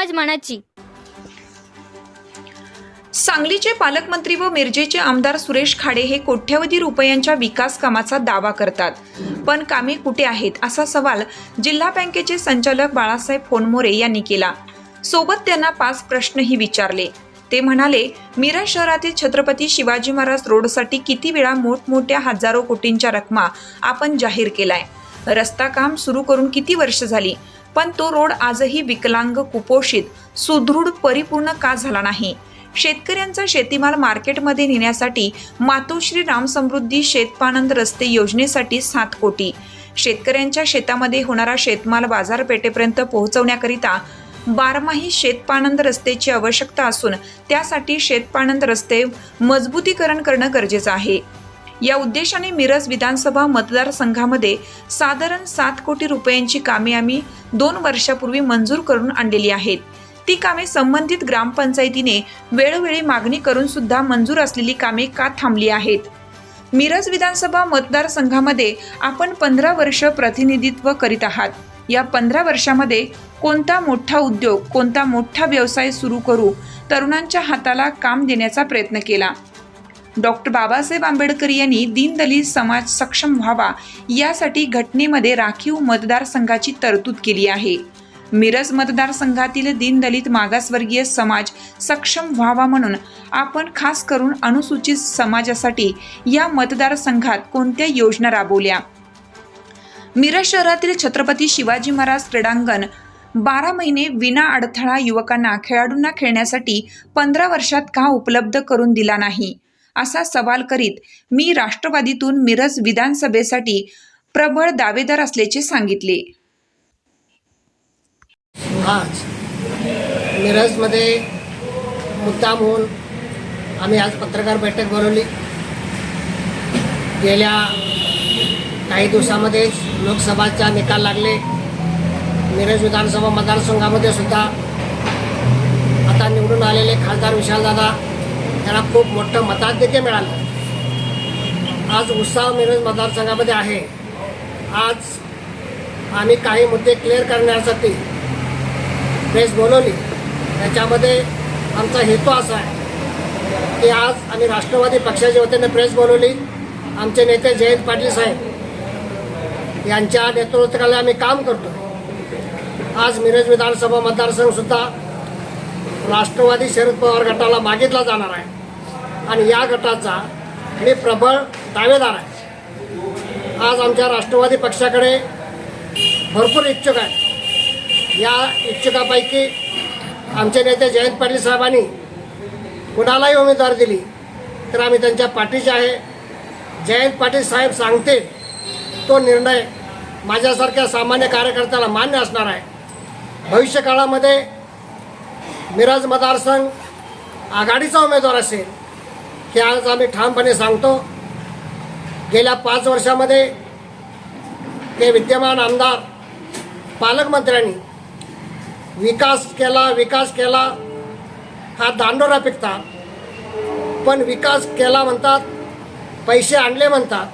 समज मनाची. सांगलीचे पालकमंत्री व मिरजेचे आमदार सुरेश खाडे हे कोट्यवधी रुपयांच्या विकास कामाचा दावा करतात. पण कामे कुठे आहेत असा सवाल जिल्हा बँकेचे संचालक बाळासाहेब फोनमोरे यांनी केला. सोबत त्यांना पाच प्रश्नही विचारले. ते म्हणाले मिरज शहरातील छत्रपती शिवाजी महाराज रोडसाठी किती वेळा मोठमोठ्या हजारो कोटींच्या रकमा आपण जाहीर केलाय. रस्ता काम सुरू करून किती वर्ष झाली? पण तो रोड आजही विकलांग कुपोषित सुदृढ परिपूर्ण का झाला नाही? शेतकऱ्यांचा शेतीमाल मार्केटमध्ये नेण्यासाठी मातोश्री रामसमृद्धी शेतपानंद रस्ते योजनेसाठी सात कोटी. शेतकऱ्यांच्या शेतामध्ये होणारा शेतमाल बाजारपेठेपर्यंत पोहोचवण्याकरिता बारमाही शेतपानंद रस्त्याची आवश्यकता असून त्यासाठी शेतपानंद रस्ते मजबूतीकरण करणं गरजेचं आहे. या उद्देशाने मिरज विधानसभा मतदारसंघामध्ये साधारण सात कोटी रुपयांची कामे आम्ही दोन वर्षापूर्वी मंजूर करून आणलेली आहेत. ती कामे संबंधित ग्रामपंचायतीने वेळोवेळी मागणी करून सुद्धा मंजूर असलेली कामे का थांबली आहेत? मिरज विधानसभा मतदारसंघामध्ये आपण पंधरा वर्ष प्रतिनिधित्व करीत आहात. या पंधरा वर्षामध्ये कोणता मोठा उद्योग कोणता मोठा व्यवसाय सुरू करू तरुणांच्या हाताला काम देण्याचा प्रयत्न केला. डॉक्टर बाबासाहेब आंबेडकर यांनी दीनदलित समाज सक्षम व्हावा यासाठी घटनेमध्ये राखीव मतदारसंघाची तरतूद केली आहे. मिरज मतदारसंघातील दीनदलित मागासवर्गीय समाज सक्षम व्हावा म्हणून आपण खास करून अनुसूचित समाजासाठी या मतदारसंघात कोणत्या योजना राबवल्या? मिरज शहरातील छत्रपती शिवाजी महाराज क्रीडांगण बारा महिने विना अडथळा युवकांना खेळाडूंना खेळण्यासाठी पंधरा वर्षात का उपलब्ध करून दिला नाही? असा सवाल करीत मी राष्ट्रवादीतून मिरज विधानसभेसाठी प्रबळ दावेदार असल्याचे सांगितले. आज मिरजमध्ये मुद्दाम होऊन आम्ही आज पत्रकार बैठक बोलवली. गेल्या काही दिवसामध्ये लोकसभाचा निकाल लागले. मिरज विधानसभा मतदारसंघामध्ये सुद्धा आता निवडून आलेले खासदार विशालदादा त्यांना खूप मोठं मताधिक्य मिळालं. आज उत्साह मिरज मतदारसंघामध्ये आहे. आज आम्ही काही मुद्दे क्लिअर करण्यासाठी प्रेस बोलवली. त्याच्यामध्ये आमचा हेतू असा आहे की आज आम्ही राष्ट्रवादी पक्षाच्या वतीने प्रेस बोलवली. आमचे नेते जयंत पाटील साहेब यांच्या नेतृत्वाला आम्ही काम करतो आज मिरज विधानसभा मतदारसंघसुद्धा राष्ट्रवादी शरद पवार गटाला मागितला जाणार आहे. आणि या गटाचा मी प्रबळ दावेदार आहे. आज आमच्या राष्ट्रवादी पक्षाकडे भरपूर इच्छुक आहेत. या इच्छुकापैकी आमचे नेते जयंत पाटील साहेबांनी कुणालाही उमेदवार दिली तर आम्ही त्यांच्या पाठीचे आहे. जयंत पाटील साहेब सांगते तो निर्णय माझ्यासारख्या सामान्य कार्यकर्त्याला मान्य असणार आहे. भविष्यकाळामध्ये मिरज मतदारसंघ आघाडीचा उमेदवार असेल हे आज आम्ही ठामपणे सांगतो. गेल्या पाच वर्षामध्ये ते विद्यमान आमदार पालकमंत्र्यांनी विकास केला विकास केला हा दांडोरा पिकतात. पण विकास केला म्हणतात पैसे आणले म्हणतात.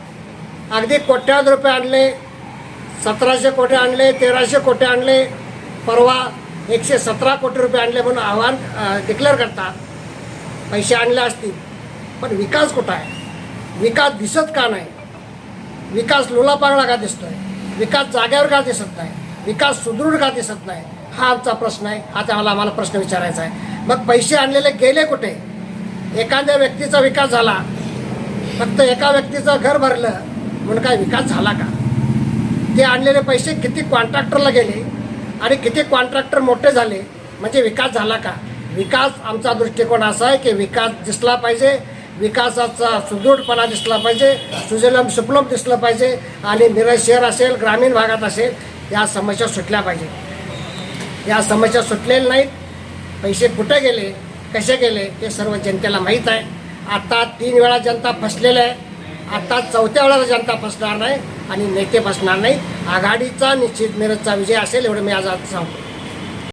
अगदी कोट्यावधी रुपये आणले सतराशे कोटी आणले तेराशे कोटी आणले परवा एकशे सतरा कोटी रुपये आणले म्हणून आव्हान डिक्लेअर करतात. पैसे आणले असतील पण विकास कुठं आहे? विकास दिसत का नाही? विकास लुलापांगळा का दिसतोय? विकास जाग्यावर का दिसत नाही? विकास सुदृढ का दिसत नाही? हा आमचा प्रश्न आहे. हा त्याला आम्हाला प्रश्न विचारायचा आहे. मग पैसे आणलेले गेले कुठे? एखाद्या व्यक्तीचा विकास झाला. फक्त एका व्यक्तीचं घर भरलं म्हणून काय विकास झाला का? ते आणलेले पैसे किती कॉन्ट्रॅक्टरला गेले? आणि किती कॉन्ट्रॅक्टर मोठे झाले म्हणजे विकास झाला का? विकास आमचा दृष्टिकोन असा आहे की विकास दिसला पाहिजे विकासाचा सुदृढपणा दिसला पाहिजे सुजलम सुफलम दिसलं पाहिजे आणि मिरज शहर असेल ग्रामीण भागात असेल या समस्या सुटल्या पाहिजे. या समस्या सुटलेल्या नाहीत. पैसे कुठे गेले कसे गेले हे सर्व जनतेला माहीत आहे. आता तीन वेळा जनता फसलेल्या आहे. आता चौथ्या वेळाला जनता फसणार नाही. आणि नेते बसणार नाही आघाडीचा निश्चित मिरजचा विजय असेल एवढं मी आज आज सांगतो.